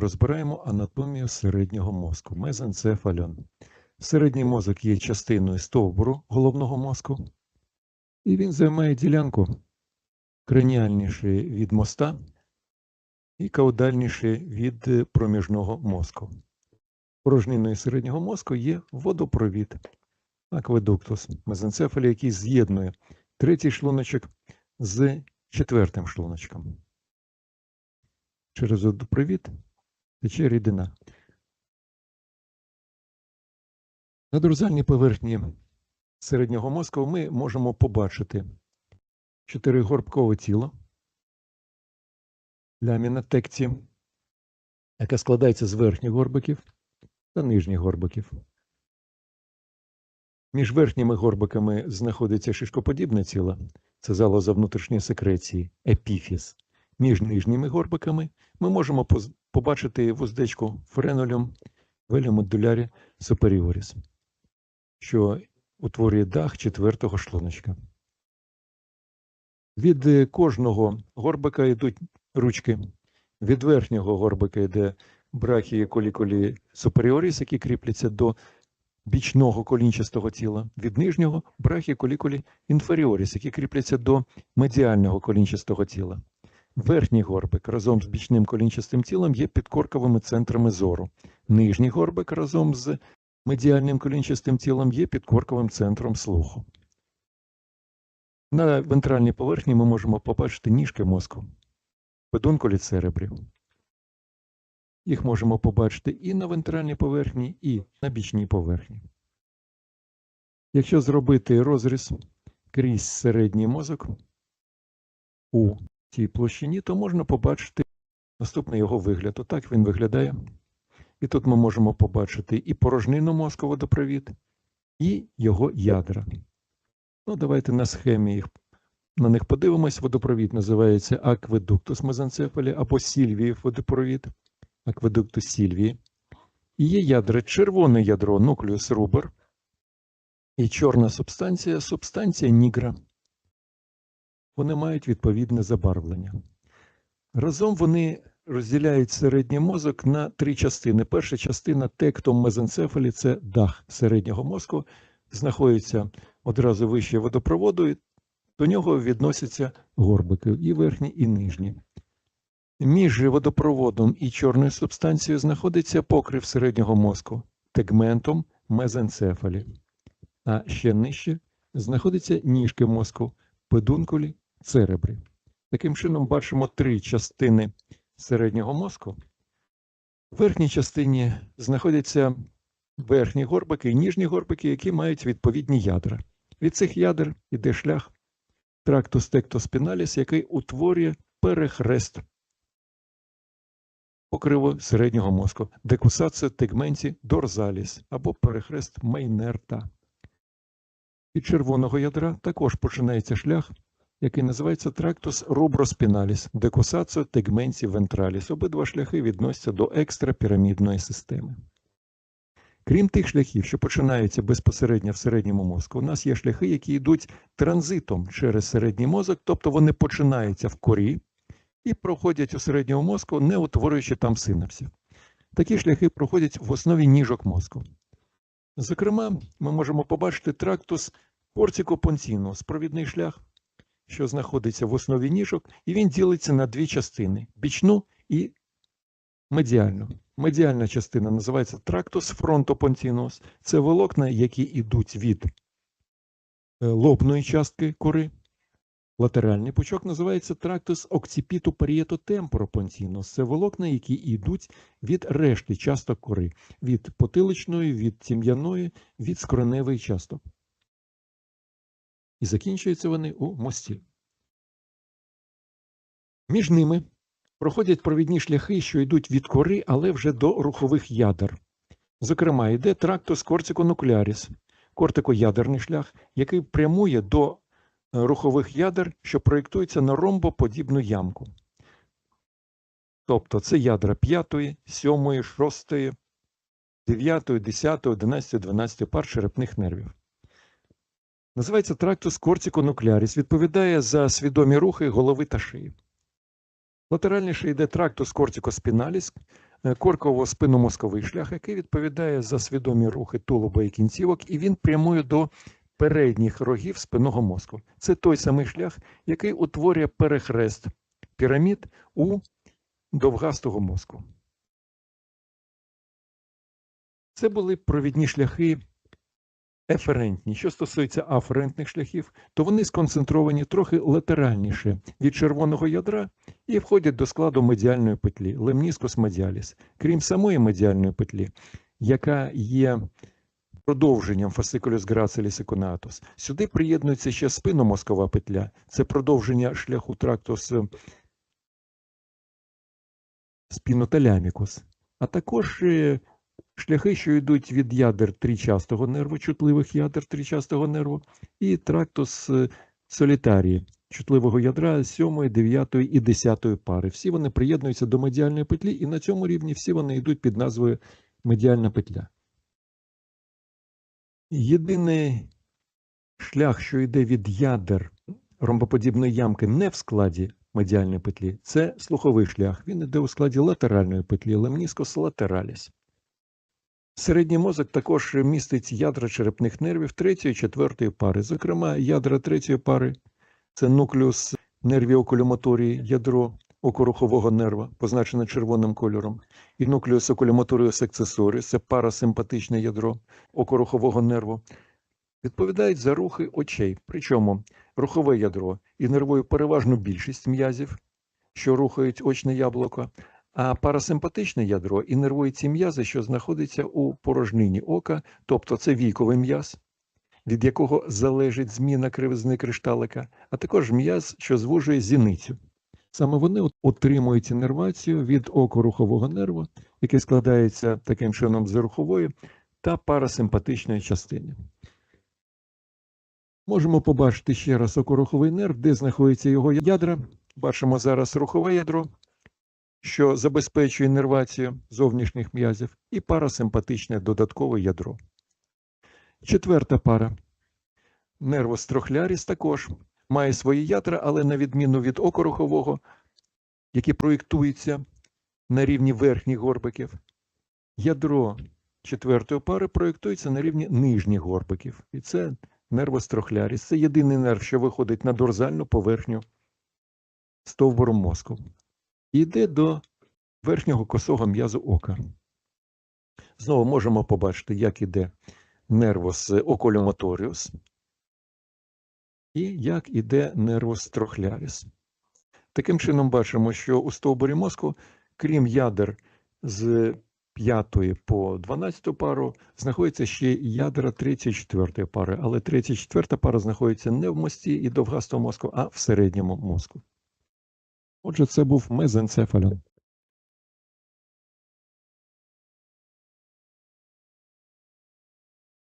розбираємо анатомію середнього мозку, мезенцефаліон. Середній мозок є частиною стовбуру головного мозку, і він займає ділянку краніальніше від моста і каудальніше від е, проміжного мозку. Порожниною середнього мозку є водопровід, акведуктус мезенцефалі, який з'єднує третій шлуночок з четвертим шлуночком. Через водопровід тече рідина. На дорзальній поверхні середнього мозку ми можемо побачити чотиригорбкове тіло, ляміна текті, яка складається з верхніх горбиків та нижніх горбиків. Між верхніми горбиками знаходиться шишкоподібне тіло, це залоза внутрішньої секреції, епіфіз. Між нижніми горбиками ми можемо побачити вуздечку френолюм велюмодулярі суперіоріс, що утворює дах четвертого шлуночка. Від е, кожного горбика йдуть ручки. Від верхнього горбика йде брахії колікулі суперіоріс, які кріпляться до бічного колінчастого тіла. Від нижнього брахії колікулі інферіоріс, які кріпляться до медіального колінчастого тіла. Верхній горбик разом з бічним колінчастим тілом є підкорковими центрами зору. Нижній горбик разом з медіальним колінчастим тілом є підкорковим центром слуху. На вентральній поверхні ми можемо побачити ніжки мозку, педункулі церебрів. Їх можемо побачити і на вентральній поверхні, і на бічній поверхні. Якщо зробити розріз крізь середній мозок у цій площині, то можна побачити наступний його вигляд. Отак він виглядає. І тут ми можемо побачити і порожнину мозку водопровід, і його ядра. Ну, давайте на схемі їх на них подивимось. Водопровід називається акведуктус мезенцефалі або сільвіїв водопровід, акведуктус сільвії. І є ядра, червоне ядро, нуклеус рубер, і чорна субстанція, субстанція нігра. Вони мають відповідне забарвлення. Разом вони розділяють середній мозок на три частини. Перша частина тектом мезенцефалі це дах середнього мозку, знаходиться одразу вище водопроводу, і до нього відносяться горбики і верхні, і нижні. Між водопроводом і чорною субстанцією знаходиться покрив середнього мозку тегментом мезенцефалі, а ще нижче знаходяться ніжки мозку педункулі церебрі. Таким чином, бачимо три частини середнього мозку. В верхній частині знаходяться верхні горбики і ніжні горбики, які мають відповідні ядра. Від цих ядер йде шлях трактус тектоспіналіс, який утворює перехрест покриву середнього мозку, декусацію тегменті дорзаліс або перехрест Мейнерта. Від червоного ядра також починається шлях, який називається трактус руброспіналіс, декусацію тегменті вентраліс. Обидва шляхи відносяться до екстрапірамідної системи. Крім тих шляхів, що починаються безпосередньо в середньому мозку, у нас є шляхи, які йдуть транзитом через середній мозок, тобто вони починаються в корі і проходять у середньому мозку, не утворюючи там синапсів. Такі шляхи проходять в основі ніжок мозку. Зокрема, ми можемо побачити трактус кортикопонцінус, провідний шлях, що знаходиться в основі ніжок, і він ділиться на дві частини: бічну і медіальну. Медіальна частина називається трактус фронтопонтінус. Це волокна, які йдуть від е, лобної частки кори. Латеральний пучок називається трактус окципіту парієтотемпоропонтінус. Це волокна, які йдуть від решти часток кори, від потиличної, від тім'яної, від скроневої часток. І закінчуються вони у мості. Між ними проходять провідні шляхи, що йдуть від кори, але вже до рухових ядер. Зокрема, йде трактус кортиконукляріс, кортикоядерний шлях, який прямує до е, рухових ядер, що проєктуються на ромбоподібну ямку. Тобто це ядра 5, 7, 6, 9, 10, 11, 12 пар черепних нервів. Називається трактус кортиконукляріс, відповідає за свідомі рухи голови та шиї. Латеральніше йде трактус кортикоспіналіс, е, корково-спинномозковий шлях, який відповідає за свідомі рухи тулуба і кінцівок, і він прямує до передніх рогів спинного мозку. Це той самий шлях, який утворює перехрест пірамід у довгастого мозку. Це були провідні шляхи еферентні. Що стосується аферентних шляхів, то вони сконцентровані трохи латеральніше від червоного ядра і входять до складу медіальної петлі лемніскус медіаліс. Крім самої медіальної петлі, яка є продовженням фасикулюс грацеліс іконатус. Сюди приєднується ще спинномозкова петля. Це продовження шляху трактус спіноталямікус, а також е, шляхи, що йдуть від ядер трічастого нерву, чутливих ядер трічастого нерву, і трактус е, солітарії, чутливого ядра 7, 9 і 10 пари. Всі вони приєднуються до медіальної петлі, і на цьому рівні всі вони йдуть під назвою медіальна петля. Єдиний шлях, що йде від ядер ромбоподібної ямки не в складі медіальної петлі, це слуховий шлях. Він йде у складі латеральної петлі, lemniscus lateralis. Середній мозок також містить ядра черепних нервів третьої четвертої пари. Зокрема, ядра третьої пари це нуклеус нервів окулюмоторії, ядро окорухового нерва, позначене червоним кольором, і нуклеус окулюмоторіус акцесоріус, це парасимпатичне ядро окорухового нерву. Відповідають за рухи очей. Причому рухове ядро і нервує переважну більшість м'язів, що рухають очне яблуко, а парасимпатичне ядро інервує ці м'язи, що знаходяться у порожнині ока, тобто це війковий м'яз, від якого залежить зміна кривизни кришталика, а також м'яз, що звужує зіницю. Саме вони отримують інервацію від окорухового нерву, який складається таким чином з рухової та парасимпатичної частини. Можемо побачити ще раз окоруховий нерв, де знаходяться його ядра. Бачимо зараз рухове ядро, що забезпечує іннервацію зовнішніх м'язів, і парасимпатичне додаткове ядро. Четверта пара. Нервус трохляріс також має свої ядра, але на відміну від окорухового, які проєктуються на рівні верхніх горбиків, ядро четвертої пари проєктується на рівні нижніх горбиків. І це нервус трохляріс. Це єдиний нерв, що виходить на дорзальну поверхню стовбуру мозку і йде до верхнього косого м'язу ока. Знову можемо побачити, як іде нервус околюмоторіус і як іде нервус трохляріс. Таким чином, бачимо, що у стовбурі мозку, крім ядер з 5 по 12 пару, знаходяться ще ядра 3-4 пари, але 3-4 пара знаходиться не в мості і довгастого мозку, а в середньому мозку. Отже, це був мезенцефалон.